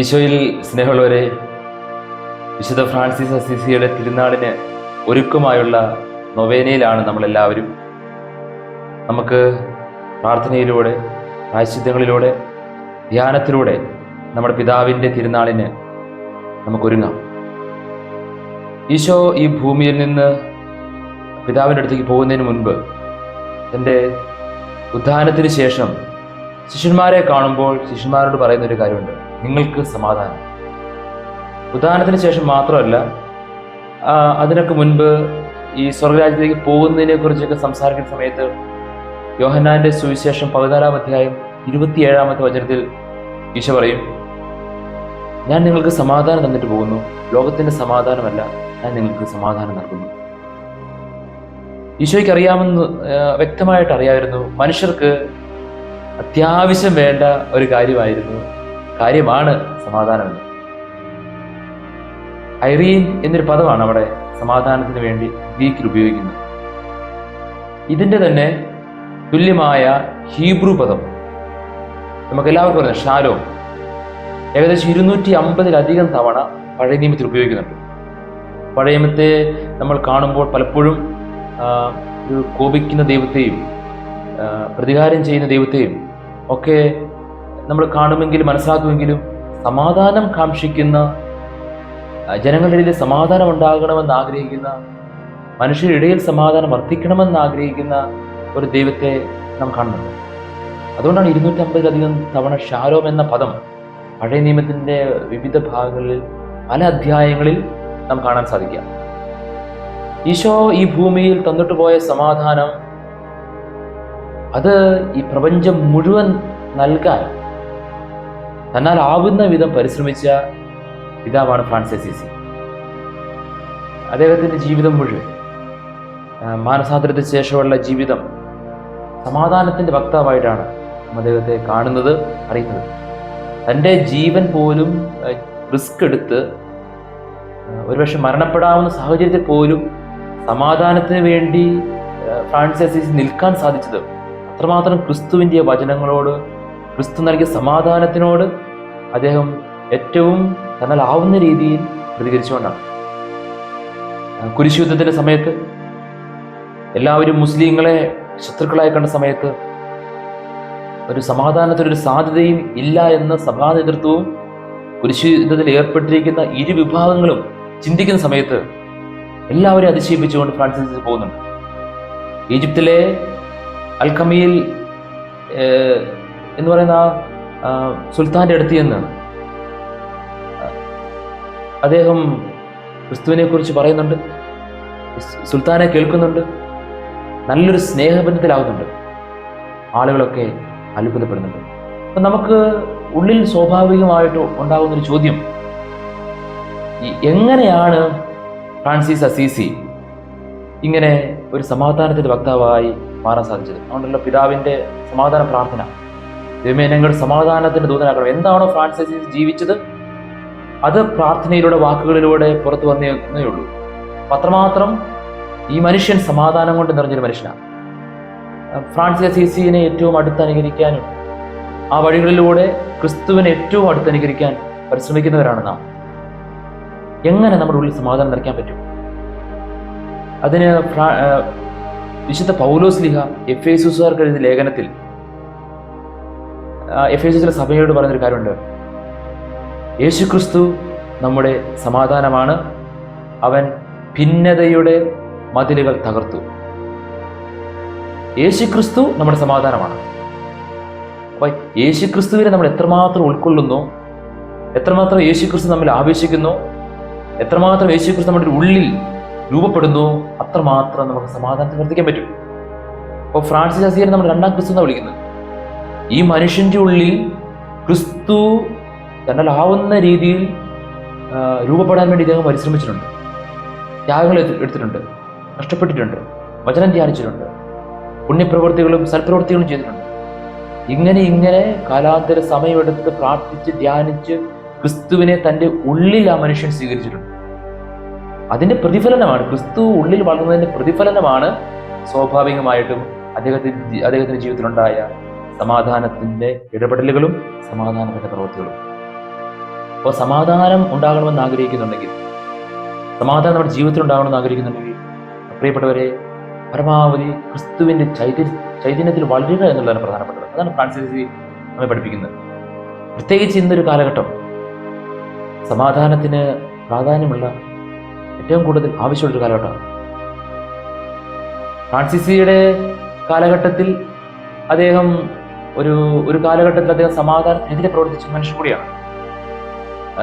ഈശോയിൽ സ്നേഹമുള്ളവരെ വിശുദ്ധ ഫ്രാൻസിസ് അസിസിയുടെ തിരുനാളിന് ഒരുക്കമായുള്ള നൊവേനയിലാണ് നമ്മളെല്ലാവരും. നമുക്ക് പ്രാർത്ഥനയിലൂടെ പ്രായശ്ചിത്തങ്ങളിലൂടെ ധ്യാനത്തിലൂടെ നമ്മുടെ പിതാവിന്റെ തിരുനാളിന് നമുക്കൊരുങ്ങാം. ഈശോ ഈ ഭൂമിയിൽ നിന്ന് പിതാവിന്റെ അടുത്തേക്ക് പോകുന്നതിന് മുൻപ് തന്റെ ഉദ്ധാനത്തിന് ശേഷം ശിഷ്യന്മാരെ കാണുമ്പോൾ ശിഷ്യന്മാരോട് പറയുന്ന ഒരു കാര്യമുണ്ട്. നിങ്ങൾക്ക് സമാധാനം. ഉദാഹരണത്തിന് ശേഷം മാത്രമല്ല അതിനൊക്കെ മുൻപ് ഈ സ്വർഗരാജ്യത്തേക്ക് പോകുന്നതിനെ കുറിച്ചൊക്കെ സംസാരിക്കുന്ന സമയത്ത് യോഹന്നാന്റെ സുവിശേഷം പതിനാലാം അധ്യായം ഇരുപത്തിയേഴാമത്തെ വചനത്തിൽ ഈശോ പറയും ഞാൻ നിങ്ങൾക്ക് സമാധാനം തന്നിട്ട് പോകുന്നു. ലോകത്തിന്റെ സമാധാനമല്ല ഞാൻ നിങ്ങൾക്ക് സമാധാനം നൽകുന്നു. ഈശോയ്ക്ക് അറിയാമെന്ന് വ്യക്തമായിട്ട് അറിയാമായിരുന്നു. മനുഷ്യർക്ക് അത്യാവശ്യം വേണ്ട ഒരു കാര്യമായിരുന്നു. കാര്യമാണ് സമാധാനമെന്ന് ഐറീൻ എന്നൊരു പദമാണ് അവിടെ സമാധാനത്തിന് വേണ്ടി ഗ്രീക്കിൽ ഉപയോഗിക്കുന്നത്. ഇതിന്റെ തന്നെ തുല്യമായ ഹീബ്രു പദം. നമുക്ക് എല്ലാവർക്കും അറിയാം ഷാലോ. ഏകദേശം ഇരുന്നൂറ്റി അമ്പതിലധികം തവണ പഴയ നിയമത്തിൽ ഉപയോഗിക്കുന്നുണ്ട്. പഴയ നിയമത്തെ നമ്മൾ കാണുമ്പോൾ പലപ്പോഴും ഒരു കോപിക്കുന്ന ദൈവത്തെയും പ്രതികാരം ചെയ്യുന്ന ദൈവത്തെയും ഒക്കെ നമ്മൾ കാണുമെങ്കിലും മനസ്സിലാക്കുമെങ്കിലും സമാധാനം കാക്ഷിക്കുന്ന ജനങ്ങളുടെ ഇടയിൽ സമാധാനം ഉണ്ടാകണമെന്ന് ആഗ്രഹിക്കുന്ന മനുഷ്യരുടെ ഇടയിൽ സമാധാനം വർദ്ധിക്കണമെന്ന് ആഗ്രഹിക്കുന്ന ഒരു ദൈവത്തെ നാം കാണുന്നുണ്ട്. അതുകൊണ്ടാണ് ഇരുന്നൂറ്റമ്പതിലധികം തവണ ഷാരോം എന്ന പദം പഴയ നിയമത്തിന്റെ വിവിധ ഭാഗങ്ങളിൽ പല അധ്യായങ്ങളിൽ നാം കാണാൻ സാധിക്കുക. ഈശോ ഈ ഭൂമിയിൽ തന്നിട്ട് പോയ സമാധാനം അത് ഈ പ്രപഞ്ചം മുഴുവൻ നൽകാൻ തന്നാൽ ആവുന്ന വിധം പരിശ്രമിച്ച പിതാവാണ് ഫ്രാൻസിസ് അസീസി അദ്ദേഹത്തിന്റെ ജീവിതം മുഴുവൻ മാനസാന്തരത്തിന് ശേഷമുള്ള ജീവിതം സമാധാനത്തിന്റെ വക്താവായിട്ടാണ് അദ്ദേഹത്തെ കാണുന്നത് അറിയുന്നത്. തന്റെ ജീവൻ പോലും റിസ്ക് എടുത്ത് ഒരുപക്ഷെ മരണപ്പെടാവുന്ന സാഹചര്യത്തിൽ പോലും സമാധാനത്തിന് വേണ്ടി ഫ്രാൻസിസ് നിൽക്കാൻ സാധിച്ചത് അത്രമാത്രം ക്രിസ്തുവിന്റെ വചനങ്ങളോട് ക്രിസ്തു നൽകിയ സമാധാനത്തിനോട് അദ്ദേഹം ഏറ്റവും തന്നാലാവുന്ന രീതിയിൽ പ്രതികരിച്ചുകൊണ്ടാണ്. കുരിശുദ്ധത്തിന്റെ സമയത്ത് എല്ലാവരും മുസ്ലിങ്ങളെ ശത്രുക്കളായി കണ്ട സമയത്ത് ഒരു സമാധാനത്തിനൊരു സാധ്യതയും ഇല്ല എന്ന സഭാ നേതൃത്വവും കുരിശുയുദ്ധത്തിൽ ഏർപ്പെട്ടിരിക്കുന്ന ഇരു വിഭാഗങ്ങളും ചിന്തിക്കുന്ന സമയത്ത് എല്ലാവരും അതിശയിപ്പിച്ചുകൊണ്ട് ഫ്രാൻസിസ് പോകുന്നുണ്ട്. ഈജിപ്തിലെ അൽഖമിയിൽ എന്ന് പറയുന്ന ആ, ആ, സുൽത്താന്റെ അടുത്ത് ചെന്ന് അദ്ദേഹം ക്രിസ്തുവിനെ കുറിച്ച് പറയുന്നുണ്ട്. സുൽത്താനെ കേൾക്കുന്നുണ്ട്. നല്ലൊരു സ്നേഹബന്ധത്തിലാകുന്നുണ്ട് ആളുകളൊക്കെ അത്ഭുതപ്പെടുന്നുണ്ട്. അപ്പം നമുക്ക് ഉള്ളിൽ സ്വാഭാവികമായിട്ട് ഉണ്ടാകുന്ന ഒരു ചോദ്യം എങ്ങനെയാണ് ഫ്രാൻസിസ് അസീസി ഇങ്ങനെ ഒരു സമാധാനത്തിന്റെ വക്താവായി മാറാൻ സാധിച്ചത്? അതുകൊണ്ടല്ലോ പിതാവിന്റെ സമാധാന പ്രാർത്ഥന. ദൈവമേ ഞങ്ങളുടെ സമാധാനത്തിന്റെ ദൂതനാക്കണം എന്താണോ ഫ്രാൻസിസ് ജീവിച്ചത്? അത് പ്രാർത്ഥനയിലൂടെ വാക്കുകളിലൂടെ പുറത്തു വന്നേ ഉള്ളൂ. അത്രമാത്രം ഈ മനുഷ്യൻ സമാധാനം കൊണ്ട് നിറഞ്ഞൊരു മനുഷ്യനാണ്. ഫ്രാൻസിസ് അസീസിനെ ഏറ്റവും അടുത്ത് അനുകരിക്കാനും ആ വഴികളിലൂടെ ക്രിസ്തുവിനെ ഏറ്റവും അടുത്ത് അനുകരിക്കാൻ പരിശ്രമിക്കുന്നവരാണ് നാം. എങ്ങനെ നമ്മുടെ ഉള്ളിൽ സമാധാനം നിറയ്ക്കാൻ പറ്റും? അതിന് വിശുദ്ധ പൗലോസ് ലിഹ എഫ് എസുസുകാർക്ക് എഴുതിയ ലേഖനത്തിൽ എഫ് എസ് ചില സഭയോട് പറയുന്നൊരു കാര്യമുണ്ട്. യേശുക്രിസ്തു നമ്മുടെ സമാധാനമാണ്. അവൻ ഭിന്നതയുടെ മതിലുകൾ തകർത്തു. യേശുക്രിസ്തു നമ്മുടെ സമാധാനമാണ്. അപ്പൊ യേശുക്രിസ്തുവിനെ നമ്മൾ എത്രമാത്രം ഉൾക്കൊള്ളുന്നു? എത്രമാത്രം യേശുക്രിസ്തു നമ്മൾ ആവേശിക്കുന്നു? എത്രമാത്രം യേശുക്രിസ്തു നമ്മുടെ ഉള്ളിൽ രൂപപ്പെടുന്നു? അത്രമാത്രം നമുക്ക് സമാധാനത്തിൽ വർദ്ധിക്കാൻ പറ്റും. അപ്പോൾ ഫ്രാൻസിസ് അസീരെ നമ്മൾ രണ്ടാം ക്രിസ്തു എന്നാണ് വിളിക്കുന്നത്? ഈ മനുഷ്യന്റെ ഉള്ളിൽ ക്രിസ്തു തന്നാലാവുന്ന രീതിയിൽ രൂപപ്പെടാൻ വേണ്ടി ഇദ്ദേഹം പരിശ്രമിച്ചിട്ടുണ്ട്. ത്യാഗങ്ങൾ എടുത്തിട്ടുണ്ട്. കഷ്ടപ്പെട്ടിട്ടുണ്ട് വചനം ധ്യാനിച്ചിട്ടുണ്ട്. പുണ്യപ്രവൃത്തികളും സൽപ്രവൃത്തികളും ചെയ്തിട്ടുണ്ട്. ഇങ്ങനെ ഇങ്ങനെ കാലാന്തര സമയമെടുത്ത് പ്രാർത്ഥിച്ച് ധ്യാനിച്ച് ക്രിസ്തുവിനെ തന്റെ ഉള്ളിൽ ആ മനുഷ്യൻ സ്വീകരിച്ചിട്ടുണ്ട്. അതിന്റെ പ്രതിഫലനമാണ് ക്രിസ്തു ഉള്ളിൽ വളർന്നതിന്റെ പ്രതിഫലനമാണ് സ്വാഭാവികമായിട്ടും അദ്ദേഹത്തിന്റെ അദ്ദേഹത്തിന്റെ ജീവിതത്തിലുണ്ടായ സമാധാനത്തിന്റെ ഇടപെടലുകളും സമാധാനത്തിന്റെ പ്രവൃത്തികളും. അപ്പോൾ സമാധാനം ഉണ്ടാകണമെന്ന് ആഗ്രഹിക്കുന്നുണ്ടെങ്കിൽ സമാധാനം നമ്മുടെ ജീവിതത്തിൽ ഉണ്ടാകണമെന്ന് ആഗ്രഹിക്കുന്നുണ്ടെങ്കിൽ പ്രിയപ്പെട്ടവരെ പരമാവധി ക്രിസ്തുവിന്റെ ചൈതന്യ ചൈതന്യത്തിൽ വളരുക എന്നുള്ളതാണ് പ്രധാനപ്പെട്ടത്. അതാണ് ഫ്രാൻസിസ് നമ്മെ പഠിപ്പിക്കുന്നത്. പ്രത്യേകിച്ച് ഇന്നൊരു കാലഘട്ടം സമാധാനത്തിന് പ്രാധാന്യമുള്ള ഏറ്റവും കൂടുതൽ ആവശ്യമുള്ളൊരു കാലഘട്ടമാണ്. ഫ്രാൻസിസിയുടെ കാലഘട്ടത്തിൽ അദ്ദേഹം ഒരു ഒരു കാലഘട്ടത്തിൽ അദ്ദേഹം സമാധാനത്തിനെതിരെ പ്രവർത്തിച്ച മനുഷ്യൻ കൂടിയാണ്.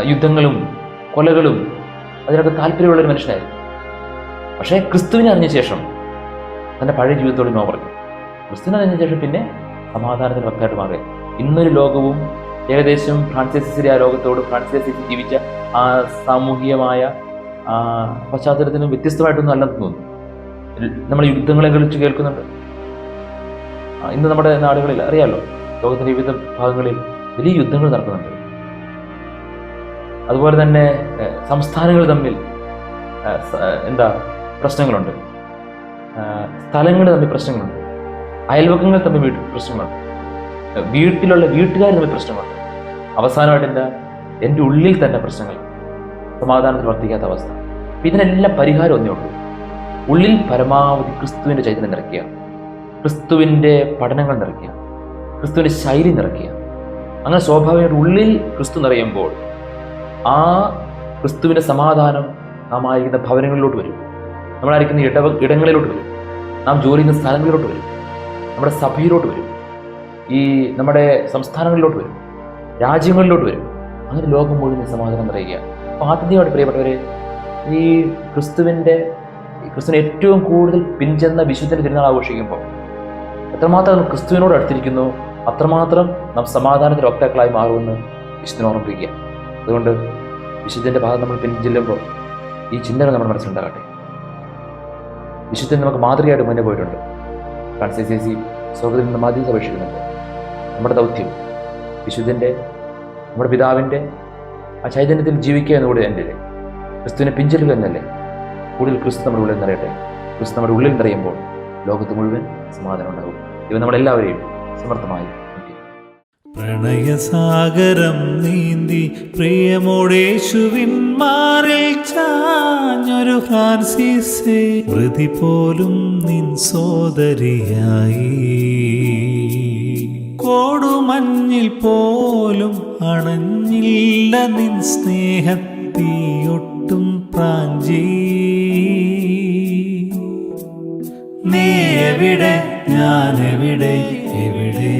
യുദ്ധങ്ങളും കൊലകളും അതിനൊക്കെ താല്പര്യമുള്ള ഒരു മനുഷ്യനായിരുന്നു. പക്ഷേ ക്രിസ്തുവിനെ അറിഞ്ഞ ശേഷം തന്റെ പഴയ ജീവിതത്തോട് നോ പറഞ്ഞു. ക്രിസ്തുവിനെ അറിഞ്ഞ ശേഷം പിന്നെ സമാധാനത്തിന് ഭക്തമായിട്ട് മാറി ഇന്നൊരു ലോകവും ഏകദേശം ഫ്രാൻസിസിന്റെ ആ ലോകത്തോട് ഫ്രാൻസിസ് ജീവിച്ച ആ സാമൂഹികമായ പശ്ചാത്തലത്തിന് വ്യത്യസ്തമായിട്ടൊന്നും അല്ലെന്ന് തോന്നുന്നു. നമ്മൾ യുദ്ധങ്ങളെ കുറിച്ച് കേൾക്കുന്നുണ്ട്. ഇന്ന് നമ്മുടെ നാടുകളിൽ അറിയാമല്ലോ ലോകത്തിന്റെ വിവിധ ഭാഗങ്ങളിൽ വലിയ യുദ്ധങ്ങൾ നടക്കുന്നുണ്ട്. അതുപോലെ തന്നെ സംസ്ഥാനങ്ങൾ തമ്മിൽ എന്താ പ്രശ്നങ്ങളുണ്ട്. സ്ഥലങ്ങൾ തമ്മിൽ പ്രശ്നങ്ങളുണ്ട്. അയൽവക്കങ്ങൾ തമ്മിൽ വീട്ടിൽ പ്രശ്നങ്ങളുണ്ട്. വീട്ടിലുള്ള വീട്ടുകാർ തമ്മിൽ പ്രശ്നങ്ങളുണ്ട്. അവസാനമായിട്ട് എന്താ എന്റെ ഉള്ളിൽ തന്നെ പ്രശ്നങ്ങൾ സമാധാനത്തിൽ വർദ്ധിക്കാത്ത അവസ്ഥ. ഇതിനെല്ലാം പരിഹാരം ഒന്നേ ഉള്ളൂ. ഉള്ളിൽ പരമാവധി ക്രിസ്തുവിന്റെ ചൈതന്യം നിറയ്ക്കുക. ക്രിസ്തുവിന്റെ പഠനങ്ങൾ നിറയ്ക്കുക ക്രിസ്തുവിന്റെ ശൈലി നിറയ്ക്കുക. അങ്ങനെ സ്വാഭാവികമായിട്ട് ഉള്ളിൽ ക്രിസ്തു നിറയുമ്പോൾ ആ ക്രിസ്തുവിന്റെ സമാധാനം നാം ആയിരിക്കുന്ന ഭവനങ്ങളിലോട്ട് വരും. നമ്മളായിരിക്കുന്ന ഇടവ ഇടങ്ങളിലോട്ട് വരും. നാം ജോലി ചെയ്യുന്ന സ്ഥലങ്ങളിലോട്ട് വരും. നമ്മുടെ സഭയിലോട്ട് വരും. ഈ നമ്മുടെ സംസ്ഥാനങ്ങളിലോട്ട് വരും. രാജ്യങ്ങളിലോട്ട് വരും. അങ്ങനെ ലോകം മുഴുവൻ സമാധാനം നിറയുക. അപ്പോൾ ആദ്യമായിട്ട് പ്രിയപ്പെട്ടവരെ ഈ ക്രിസ്തുവിന്റെ ക്രിസ്തുവിന് ഏറ്റവും കൂടുതൽ പിൻചെന്ന വിശുദ്ധൻ തിരുനാൾ ആഘോഷിക്കുമ്പോൾ എത്രമാത്രം ക്രിസ്തുവിനോട് അടുത്തിരിക്കുന്നു അത്രമാത്രം നാം സമാധാനത്തിന് വക്താക്കളായി മാറുമെന്ന് വിശുദ്ധനെ ഓർമ്മിപ്പിക്കുക. അതുകൊണ്ട് വിശുദ്ധന്റെ ഭാഗം നമ്മൾ പിൻചെല്ലുമ്പോൾ ഈ ചിന്തകൾ നമ്മുടെ മനസ്സിലുണ്ടാകട്ടെ വിശുദ്ധൻ നമുക്ക് മാതൃകയായിട്ട് മുന്നേ പോയിട്ടുണ്ട്. ഫ്രാൻസിസ് സി സ്വർഗത്തിൽ നിന്ന് മാധ്യമം അപേക്ഷിക്കുന്നുണ്ട്. നമ്മുടെ ദൗത്യം വിശുദ്ധന്റെ നമ്മുടെ പിതാവിന്റെ ആ ചൈതന്യത്തിൽ ജീവിക്കുക എന്നുകൂടി എന്റെ ക്രിസ്തുവിനെ പിഞ്ചെല്ലുക എന്നല്ലേ? കൂടുതൽ ക്രിസ്തു നമ്മുടെ ഉള്ളിൽ നിറയട്ടെ. ക്രിസ്തു നമ്മുടെ ഉള്ളിൽ നിറയുമ്പോൾ ലോകത്ത് മുഴുവൻ സമാധാനം ഉണ്ടാകും. ഇവ നമ്മളെല്ലാവരെയും സമർത്ഥമായി പ്രണയസാഗരം നീന്തി പ്രിയമോടേശുവിൻ മാറിൽ ചാഞ്ഞൊരു ഫ്രാൻസിസേ. പോലും നിൻ സോദരിയായി. കോടുമഞ്ഞിൽ പോലും അണഞ്ഞില്ല നിൻ സ്നേഹത്തിയൊട്ടും പ്രാഞ്ചി. നീ എവിടെ? ഞാൻ എവിടെ എവിടെ?